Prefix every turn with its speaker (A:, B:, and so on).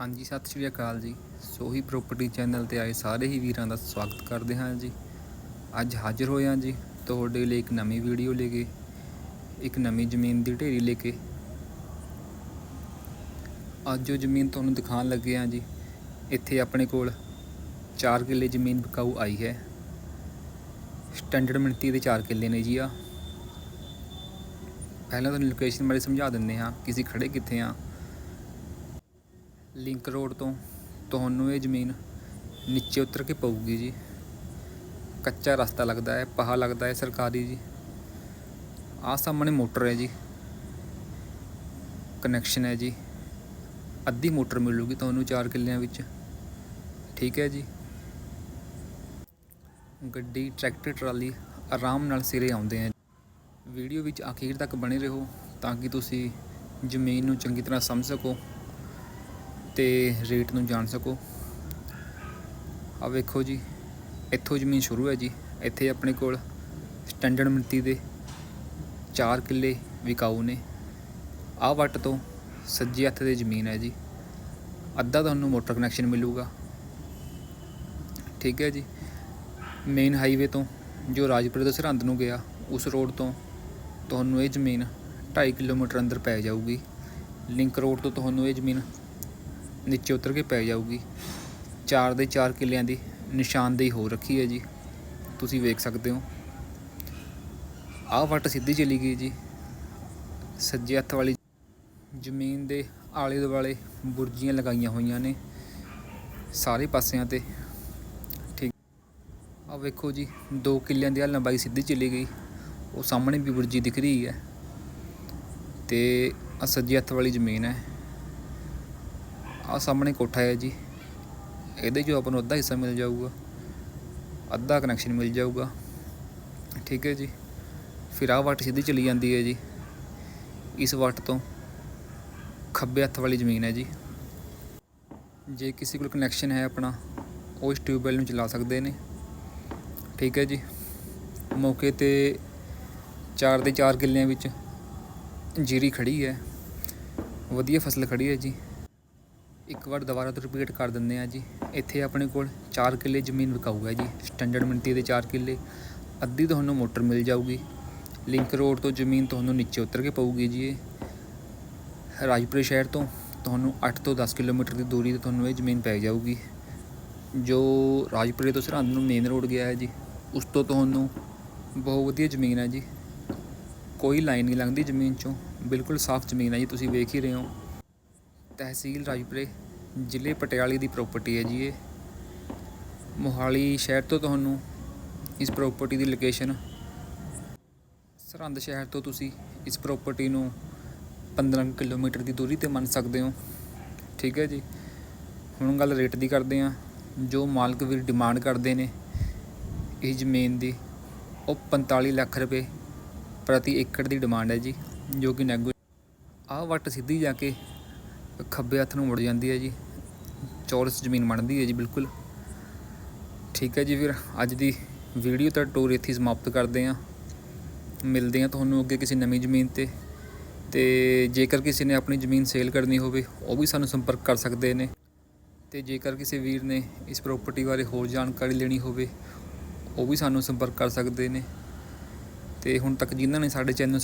A: ਹਾਂਜੀ, ਸਤਿ ਸ਼੍ਰੀ ਅਕਾਲ ਜੀ। ਸੋਹੀ ਪ੍ਰਾਪਰਟੀ ਚੈਨਲ ਤੇ ਆਏ ਸਾਰੇ ਹੀ ਵੀਰਾਂ ਦਾ ਸਵਾਗਤ ਕਰਦੇ ਹਾਂ ਜੀ। ਅੱਜ ਹਾਜ਼ਰ ਹੋਏ ਹਾਂ ਜੀ ਤੁਹਾਡੇ ਲਈ ਇੱਕ ਨਵੀਂ ਵੀਡੀਓ ਲੈ ਕੇ, ਇੱਕ ਨਵੀਂ ਜ਼ਮੀਨ ਦੀ ਢੇਰੀ ਲੈ ਕੇ। ਅੱਜ ਜੋ ਜ਼ਮੀਨ ਤੁਹਾਨੂੰ ਦਿਖਾਉਣ ਲੱਗੇ ਹਾਂ ਜੀ। ਇੱਥੇ ਆਪਣੇ ਕੋਲ 4 ਕਿੱਲੇ ਜ਼ਮੀਨ ਵਿਕਾਊ ਆਈ ਹੈ। ਸਟੈਂਡਰਡ ਮਿਣਤੀ ਦੇ 4 ਕਿੱਲੇ ਨੇ ਜੀ ਆ ਪਹਿਲਾਂ ਤੁਹਾਨੂੰ ਲੋਕੇਸ਼ਨ ਬਾਰੇ ਸਮਝਾ ਦਿੰਦੇ ਹਾਂ, ਕਿ ਅਸੀਂ ਖੜੇ ਕਿੱਥੇ ਹਾਂ। ਲਿੰਕ ਰੋਡ ਤੋਂ ਤੁਹਾਨੂੰ ਇਹ ਜ਼ਮੀਨ ਨੀਚੇ ਉਤਰ ਕੇ ਪਊਗੀ ਜੀ। ਕੱਚਾ ਰਸਤਾ ਲੱਗਦਾ ਹੈ, ਪਹਾ ਲੱਗਦਾ ਹੈ ਸਰਕਾਰੀ ਜੀ। ਆਹ ਸਾਹਮਣੇ ਮੋਟਰ ਹੈ ਜੀ। ਕਨੈਕਸ਼ਨ ਹੈ ਜੀ। ਅੱਧੀ ਮੋਟਰ ਮਿਲੂਗੀ ਤੁਹਾਨੂੰ 4 ਕਿੱਲਿਆਂ ਵਿੱਚ। ਠੀਕ ਹੈ ਜੀ। ਗੱਡੀ, ਟਰੈਕਟਰ, ਟਰਾਲੀ ਆਰਾਮ ਨਾਲ ਸਿਰੇ ਆਉਂਦੇ ਆ ਵੀਡੀਓ ਵਿੱਚ ਅਖੀਰ ਤੱਕ ਬਣੇ ਰਹੋ ਤਾਂ ਕਿ ਤੁਸੀਂ ਜ਼ਮੀਨ ਨੂੰ ਚੰਗੀ ਤਰ੍ਹਾਂ ਸਮਝ ਸਕੋ। ਤੇ ਰੇਟ ਨੂੰ ਜਾਣ ਸਕੋ। ਆ ਵੇਖੋ ਜੀ, ਇੱਥੋਂ ਜ਼ਮੀਨ ਸ਼ੁਰੂ ਹੈ ਜੀ। ਇੱਥੇ ਆਪਣੇ ਕੋਲ ਸਟੈਂਡਰਡ ਮਿੱਟੀ ਦੇ 4 ਕਿੱਲੇ ਵਿਕਾਊ ਨੇ। ਆਹ ਵੱਟ ਤੋਂ ਸੱਜੇ ਹੱਥ ਦੇ ਜ਼ਮੀਨ ਹੈ ਜੀ। ਅੱਧਾ ਤੁਹਾਨੂੰ ਮੋਟਰ ਕਨੈਕਸ਼ਨ ਮਿਲੂਗਾ। ਠੀਕ ਹੈ ਜੀ। ਮੇਨ ਹਾਈਵੇ ਤੋਂ ਜੋ ਰਾਜਪੁਰ ਤੋਂ ਸਰਹੰਦ ਨੂੰ ਗਿਆ, ਉਸ ਰੋਡ ਤੋਂ ਤੁਹਾਨੂੰ ਇਹ ਜ਼ਮੀਨ 2.5 ਕਿਲੋਮੀਟਰ ਅੰਦਰ ਪੈ ਜਾਊਗੀ। ਲਿੰਕ ਰੋਡ ਤੋਂ ਤੁਹਾਨੂੰ ਇਹ ਜ਼ਮੀਨ ਨੀਚੇ ਉਤਰ ਕੇ ਪੈ ਜਾਊਗੀ। ਚਾਰ ਦੇ ਚਾਰ ਕਿੱਲਿਆਂ ਦੀ ਨਿਸ਼ਾਨਦੇਹੀ ਹੋ ਰੱਖੀ ਹੈ ਜੀ। ਤੁਸੀਂ ਵੇਖ ਸਕਦੇ ਹੋ। ਆਹ ਵੱਟ ਸਿੱਧੀ ਚਲੀ ਗਈ ਜੀ। ਸੱਜੇ ਹੱਥ ਵਾਲੀ ਜ਼ਮੀਨ ਦੇ ਆਲੇ ਦੁਆਲੇ ਬੁਰਜੀਆਂ ਲਗਾਈਆਂ ਹੋਈਆਂ ਨੇ ਸਾਰੇ ਪਾਸਿਆਂ ਤੇ। ਠੀਕ। ਆ ਵੇਖੋ ਜੀ 2 ਕਿੱਲਿਆਂ ਦੀ ਆ ਲੰਬਾਈ ਸਿੱਧੀ ਚਲੀ ਗਈ। ਉਹ ਸਾਹਮਣੇ ਵੀ ਬੁਰਜੀ ਦਿਖ ਰਹੀ ਹੈ। ਤੇ ਆ ਸੱਜੇ ਹੱਥ ਵਾਲੀ ਜ਼ਮੀਨ ਹੈ। ਆ ਸਾਹਮਣੇ ਕੋਠਾ ਹੈ ਜੀ। ਇਹਦੇ ਜੋ ਆਪਾਂ ਨੂੰ ਅੱਧਾ ਹਿੱਸਾ ਮਿਲ ਜਾਊਗਾ। ਅੱਧਾ ਕਨੈਕਸ਼ਨ ਮਿਲ ਜਾਊਗਾ। ਠੀਕ ਹੈ ਜੀ। ਫਿਰ ਆਹ ਵੱਟ ਸਿੱਧੀ ਚਲੀ ਜਾਂਦੀ ਹੈ ਜੀ। ਇਸ ਵੱਟ ਤੋਂ ਖੱਬੇ ਹੱਥ ਵਾਲੀ ਜ਼ਮੀਨ ਹੈ ਜੀ। ਜੇ ਕਿਸੇ ਕੋਲ ਕਨੈਕਸ਼ਨ ਹੈ ਆਪਣਾ, ਉਹ ਇਸ ਟਿਊਬਵੈਲ ਨੂੰ ਚਲਾ ਸਕਦੇ ਨੇ। ਠੀਕ ਹੈ ਜੀ। ਮੌਕੇ ਤੇ 4 ਦੇ 4 ਕਿੱਲਿਆਂ ਵਿੱਚ ਜੀਰੀ ਖੜੀ ਹੈ। ਵਧੀਆ ਫਸਲ ਖੜੀ ਹੈ ਜੀ। ਇੱਕ ਵਾਰ ਦੁਬਾਰਾ ਤੋਂ ਰਿਪੀਟ ਕਰ ਦਿੰਦੇ ਆ ਜੀ। ਇੱਥੇ ਆਪਣੇ ਕੋਲ 4 ਕਿੱਲੇ ਜ਼ਮੀਨ ਵਿਕਾਊ ਹੈ ਜੀ। ਸਟੈਂਡਰਡ ਮਿਣਤੀ ਦੇ 4 ਕਿੱਲੇ। ਅੱਧੀ ਤੁਹਾਨੂੰ ਮੋਟਰ ਮਿਲ ਜਾਊਗੀ। ਲਿੰਕ ਰੋਡ ਤੋਂ ਜ਼ਮੀਨ ਤੁਹਾਨੂੰ ਨੀਚੇ ਉਤਰ ਕੇ ਪਊਗੀ ਜੀ ਇਹ। ਰਾਜਪੁਰੇ ਸ਼ਹਿਰ ਤੋਂ ਤੁਹਾਨੂੰ 8 ਤੋਂ 10 ਕਿਲੋਮੀਟਰ ਦੀ ਦੂਰੀ ਤੇ ਤੁਹਾਨੂੰ ਇਹ ਜ਼ਮੀਨ ਪੈ ਜਾਊਗੀ। ਜੋ ਰਾਜਪੁਰੇ ਤੋਂ ਸਰਹੰਦ ਨੂੰ ਮੇਨ ਰੋਡ ਗਿਆ ਹੈ ਜੀ, ਉਸ ਤੋਂ ਤੁਹਾਨੂੰ ਬਹੁਤ ਵਧੀਆ ਜ਼ਮੀਨ ਹੈ ਜੀ। ਕੋਈ ਲਾਈਨ ਨਹੀਂ ਲੰਘਦੀ ਜ਼ਮੀਨ ਚੋਂ। ਬਿਲਕੁਲ ਸਾਫ਼ ਜ਼ਮੀਨ ਹੈ ਜੀ, ਤੁਸੀਂ ਵੇਖ ਹੀ ਰਹੇ ਹੋ। ਤਹਿਸੀਲ ਰਾਜਪੁਰੇ, ਜ਼ਿਲ੍ਹੇ ਪਟਿਆਲੇ ਦੀ ਪ੍ਰਾਪਰਟੀ ਹੈ ਜੀ ਇਹ। ਮੋਹਾਲੀ ਸ਼ਹਿਰ ਤੋਂ ਤੁਹਾਨੂੰ ਇਸ ਪ੍ਰਾਪਰਟੀ ਦੀ ਲੋਕੇਸ਼ਨ ਸਰਹੰਦ ਸ਼ਹਿਰ ਤੋਂ ਤੁਸੀਂ ਇਸ ਪ੍ਰਾਪਰਟੀ ਨੂੰ 15 ਕਿਲੋਮੀਟਰ ਦੀ ਦੂਰੀ ਤੇ ਮੰਨ ਸਕਦੇ ਹੋ। ਠੀਕ ਹੈ ਜੀ? ਹੁਣ ਗੱਲ ਰੇਟ ਦੀ ਕਰਦੇ ਹਾਂ। ਜੋ ਮਾਲਕ ਵੀਰ ਡਿਮਾਂਡ ਕਰਦੇ ਨੇ, ਇਹ ਜ਼ਮੀਨ ਦੀ, ਉਹ 45 ਲੱਖ ਰੁਪਏ ਪ੍ਰਤੀ ਏਕੜ ਦੀ ਡਿਮਾਂਡ ਹੈ ਜੀ, ਜੋ ਕਿ ਨੈਗੋ ਆਹ ਵੱਟ ਸਿੱਧੀ ਜਾ ਕੇ ਖੱਬੇ ਹੱਥ ਨੂੰ ਮੁੜ ਜਾਂਦੀ ਹੈ ਜੀ। ਚੌਰਸ ਜ਼ਮੀਨ ਬਣਦੀ ਹੈ ਜੀ, ਬਿਲਕੁਲ। ਠੀਕ ਹੈ ਜੀ ਫਿਰ, ਅੱਜ ਦੀ ਵੀਡੀਓ ਤਾਂ ਟੂਰ ਇੱਥੇ ਸਮਾਪਤ ਕਰਦੇ ਹਾਂ। ਮਿਲਦੇ ਹਾਂ ਤੁਹਾਨੂੰ ਅੱਗੇ ਕਿਸੇ ਨਵੀਂ ਜ਼ਮੀਨ ਤੇ। ਤੇ ਜੇਕਰ ਕਿਸੇ ਨੇ ਆਪਣੀ ਜ਼ਮੀਨ ਸੇਲ ਕਰਨੀ ਹੋਵੇ, ਉਹ ਵੀ ਸਾਨੂੰ ਸੰਪਰਕ ਕਰ ਸਕਦੇ ਨੇ। ਤੇ ਜੇਕਰ ਕਿਸੇ ਵੀਰ ਨੇ ਇਸ ਪ੍ਰਾਪਰਟੀ ਬਾਰੇ ਹੋਰ ਜਾਣਕਾਰੀ ਲੈਣੀ ਹੋਵੇ, ਉਹ ਵੀ ਸਾਨੂੰ ਸੰਪਰਕ ਕਰ ਸਕਦੇ ਨੇ। ਤੇ ਹੁਣ ਤੱਕ ਜਿਨ੍ਹਾਂ ਨੇ ਸਾਡੇ ਚੈਨਲ ਨੂੰ